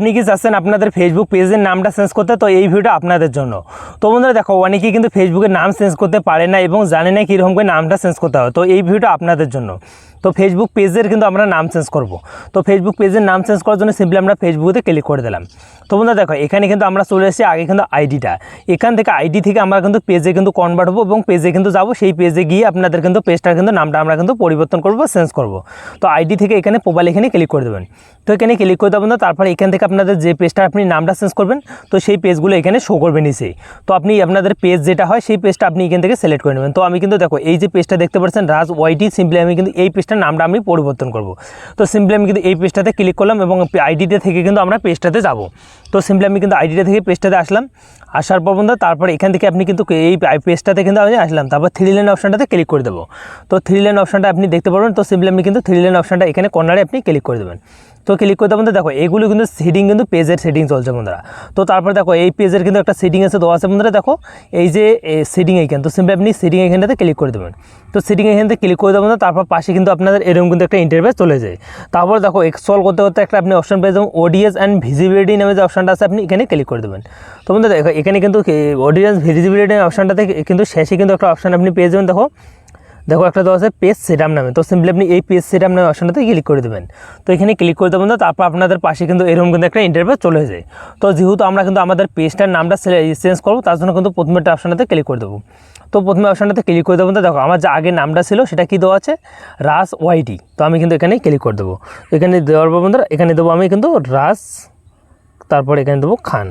আপনি কি চাচ্ছেন আপনাদের ফেসবুক পেজের নামটা চেঞ্জ করতে, তো এই ভিডিও আপনাদের জন্য। তো বন্ধুরা দেখো, অনেকেই কিন্তু ফেসবুকের নাম চেঞ্জ করতে পারে না এবং জানে না কীরকম করে নামটা চেঞ্জ করতে হবে তো এই ভিডিওটা আপনাদের জন্য। তো ফেসবুক পেজের কিন্তু আমরা নাম চেঞ্জ করব। তো ফেসবুক পেজের নাম চেঞ্জ করার জন্য সিম্পলি আমরা ফেসবুকে ক্লিক করে দিলাম। তো বন্ধুরা দেখো, এখানে কিন্তু আমরা চলে এসেছি, আগে কিন্তু আইডিটা এখান থেকে আইডি থেকে আমরা কিন্তু পেজে কিন্তু কনভার্ট হব এবং পেজে কিন্তু যাব। সেই পেজে গিয়ে আপনাদের কিন্তু পেজটার কিন্তু নামটা আমরা কিন্তু পরিবর্তন করব চেঞ্জ করব। তো আইডি থেকে এখানে মোবাইল এখানে ক্লিক করে দেবেন। তো এখানে ক্লিক করে দেবেন তারপরে এখান থেকে আপনাদের যে পেজটা আপনি নামটা চেঞ্জ করবেন, তো সেই পেজগুলো এখানে শো করবে নিচেই তো আপনি আপনাদের পেজ যেটা হয়, সেই পেজটা আপনি এখান থেকে সিলেক্ট করে নেবেন। তো আমি কিন্তু দেখো, এই যে পেজটা দেখতে পাচ্ছেন রাজ ওয়াইটি সিম্পলি আমি কিন্তু এই পেজটার নামটা আমি পরিবর্তন করব। তো সিম্পলি আমি কিন্তু এই পেজটাতে ক্লিক করলাম এবং আইডিতে থেকে কিন্তু আমরা পেজটাতে যাব। তো সিম্পলি আমি কিন্তু আইডিটা থেকে পেজটাতে আসলাম। আসার পর বন্ধু তারপর এখান থেকে আপনি কিন্তু এই পেজটাতে কিন্তু আমি আসলাম। তারপর থ্রি লাইন অপশানটাতে ক্লিক করে দেবো। তো থ্রি লাইন অপশানটা আপনি দেখতে পারবেন। তো সিম্পলি আমি কিন্তু থ্রি লাইন অপশানটা এখানে কর্নারে আপনি ক্লিক করে দেবেন। তো ক্লিক করতে বন্ধু দেখো, এগুলো কিন্তু সেটিং কিন্তু পেজের সেটিং চলছে বন্ধুরা। তো তারপর দেখো, এই পেজের কিন্তু একটা সেটিং আছে দেওয়া আছে বন্ধুরা, দেখো, এই যে সেটিং এইখান। তো সিম্পলি আপনি সেটিং এখানটাতে ক্লিক করে দেবেন। তো সেটিং এখান থেকে ক্লিক করে দেবেন তারপর পাশে কিন্তু আপনাদের এরকম কিন্তু একটা ইন্টারভেস চলে যায়। তারপর দেখো এক্সল করতে করতে একটা আপনি অপশন পেয়ে যাবেন ওডিএস অ্যান্ড ভিজিবিলিটি নামে যে অপশনটা আছে, আপনি এখানে ক্লিক করে দেবেন। তো বন্ধু দেখো, এখানে কিন্তু অডিয়েন্স ভিজিবিলিটি অপশনটাতে কিন্তু শেষে কিন্তু একটা অপশন আপনি পেয়ে যাবেন, দেখো। দেখো একটা দেওয়া আছে পেজ সেটাম নামে। তো সিম্পলি আপনি এই পেজ সেটাম নামে অপশনটাতে ক্লিক করে দেবেন। তো এখানে ক্লিক করে দেবেন তারপর আপনাদের পাশে কিন্তু এরকম কিন্তু একটা ইন্টারভিউ চলে যায় তো যেহেতু আমরা কিন্তু আমাদের পেজটার নামটা চেঞ্জ করব, তার জন্য কিন্তু প্রথমে একটা অপশনটাতে ক্লিক করে দেবো। তো প্রথমে অপশনটাতে ক্লিক করে দেবো তো দেখো, আমার যে আগে নামটা ছিল, সেটা কি দেওয়া আছে? রাস ওয়াইটি তো আমি কিন্তু এখানে ক্লিক করে দেবো। এখানে দেওয়ার পর এখানে দেবো আমি কিন্তু রাস তারপর এখানে দেবো খান।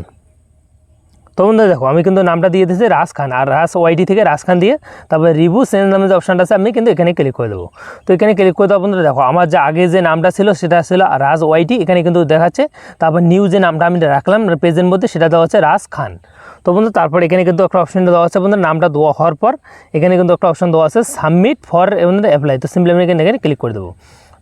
তো বন্ধুরা দেখো, আমি কিন্তু নামটা দিয়ে দিয়েছি রাজ খান, আর রাজ ওয়াইটি থেকে রাজ খান দিয়ে তারপরে রিভু চেঞ্জ নামে যে অপশানটা আছে, আমি কিন্তু এখানে ক্লিক করে দেবো। তো এখানে ক্লিক করে দেওয়া বন্ধুরা দেখো, আমার যে আগে যে নামটা ছিল, সেটা ছিল রাজ ওয়াইটি এখানে কিন্তু দেখাচ্ছে, তারপর নিউ যে নামটা আমি রাখলাম পেজের মধ্যে সেটা দেওয়া হচ্ছে রাজ খান। তো বন্ধু, তারপর এখানে কিন্তু একটা অপশন দেওয়া আছে বন্ধু নামটা দেওয়া হওয়ার পর, এখানে কিন্তু একটা অপশন দেওয়া আছে সাবমিট ফর বন্ধু অ্যাপ্লাই তো সিম্পলি আমি এখানে ক্লিক করে দেবো।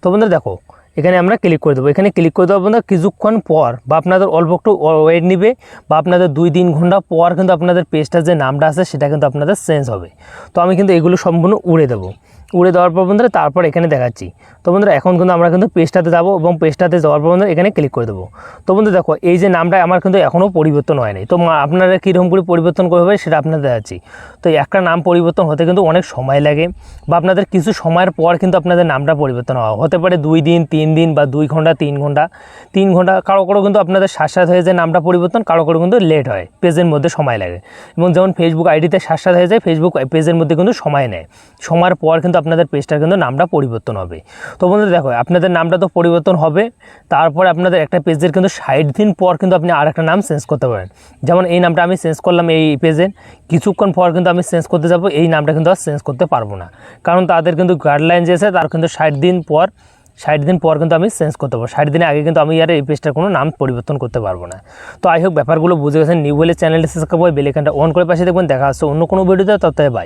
তো বন্ধুরা দেখো এখানে আমরা ক্লিক করে দেবো। এখানে ক্লিক করে দেবো আপনাদের কিছুক্ষণ পর বা আপনাদের অল্প একটু ওয়েট নিবে বা আপনাদের দুই তিন ঘণ্টা পর কিন্তু আপনাদের পেজটার যে নামটা আছে সেটা কিন্তু আপনাদের চেঞ্জ হবে। তো আমি কিন্তু এগুলো সম্পূর্ণ উড়ে দেবো। উড়ে দেওয়ার পর বন্ধুরা তারপর এখানে দেখাচ্ছি। তো বন্ধুরা এখন কিন্তু আমরা কিন্তু পেজটাতে যাব এবং পেজটাতে যাওয়ার পর বন্ধুরা এখানে ক্লিক করে দেবো। তো বন্ধু দেখো, এই যে নামটা আমার কিন্তু এখনও পরিবর্তন হয়নি। তো আপনারা কীরকম করে পরিবর্তন করবে সেটা আপনাদের দেখাচ্ছি। তো একটা নাম পরিবর্তন হতে কিন্তু অনেক সময় লাগে বা আপনাদের কিছু সময়ের পর কিন্তু আপনাদের নামটা পরিবর্তন হওয়া। হতে পারে দুই দিন, তিন দিন বা দুই ঘণ্টা, তিন ঘণ্টা। তিন ঘণ্টা কারও কারও কিন্তু আপনাদের সাথে হয়ে যায় নামটা পরিবর্তন কারও কারও কিন্তু লেট হয় পেজের মধ্যে সময় লাগে। এবং যেমন ফেসবুক আইডিতে সাথে হয়ে যায় ফেসবুক পেজের মধ্যে কিন্তু সময় নেয়। সময়ের পর কিন্তু আপনাদের পেজটার কিন্তু নামটা পরিবর্তন হবে। তো বন্ধুরা দেখো, আপনাদের নামটা তো পরিবর্তন হবে, তারপরে আপনাদের একটা পেজের কিন্তু ষাট দিন পর কিন্তু আপনি আর একটা নাম চেঞ্জ করতে পারেন। যেমন এই নামটা আমি চেঞ্জ করলাম এই পেজের কিছুক্ষণ পর কিন্তু আমি চেঞ্জ করতে যাব, এই নামটা কিন্তু আর চেঞ্জ করতে পারব না। কারণ তাদের কিন্তু গাইডলাইন যে আছে, তার কিন্তু ষাট দিন পর, ষাট দিন পর কিন্তু আমি চেঞ্জ করতে পারব। ষাট দিনের আগে কিন্তু আমি আর এই পেজটার কোনো নাম পরিবর্তন করতে পারব না। তো আই হোক, ব্যাপারগুলো বুঝে গেছেন, নিউ বলে চ্যানেলটি সাবস্ক্রাইব করে বেলেখানটা অন করে পাশে দেখবেন। দেখা হচ্ছে অন্য কোনো ভিডিওতে তত বাই